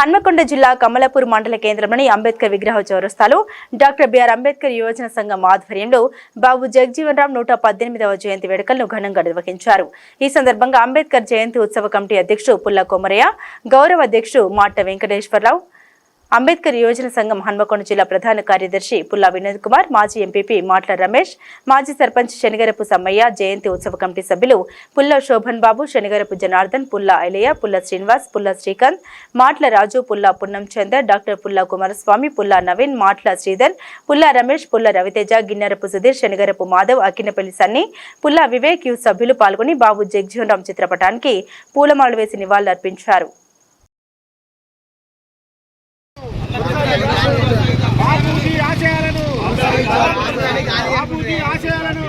హన్మకొండ జిల్లా కమలాపూర్ మండల కేంద్రంలోని అంబేద్కర్ విగ్రహ చౌరస్తాలో డాక్టర్ బిఆర్ అంబేద్కర్ యువజన సంఘం ఆధ్వర్యంలో బాబు జగజీవన్ రామ్ నూట పద్దెనిమిదవ జయంతి వేడుకలను ఘనంగా నిర్వహించారు. ఈ సందర్భంగా అంబేద్కర్ జయంతి ఉత్సవ కమిటీ అధ్యక్షుడు పుల్ల కొమరయ్య గౌరవ అధ్యక్షుడు మాట్ట వెంకటేశ్వరరావు అంబేద్కర్ యువజన సంఘం హన్మకొండ జిల్లా ప్రధాన కార్యదర్శి పుల్లా వినోద్ కుమార్ మాజీ ఎంపీపీ మాట్ల రమేష్ మాజీ సర్పంచ్ శనిగరపు సమ్మయ్య జయంతి ఉత్సవ కమిటీ సభ్యులు పుల్ల శోభన్ బాబు శనిగరపు జనార్దన్ పుల్ల ఐలయ్య పుల్ల శ్రీనివాస్ పుల్ల శ్రీకాంత్ మాట్ల రాజు పుల్ల పున్నం చందర్ డాక్టర్ పుల్ల కుమారస్వామి పుల్ల నవీన్ మాట్ల శ్రీధర్ పుల్ల రమేష్ పుల్ల రవితేజ గిన్నెరపు సుధీర్ శనిగరపు మాధవ్ అక్కినపల్లి సన్ని పుల్ల వివేక్ యు సభ్యులు పాల్గొని బాబు జగ్జీవన్ రామ్ చిత్రపటానికి పూలమాలు వేసి నివాళులర్పించారు. ఆశయాలను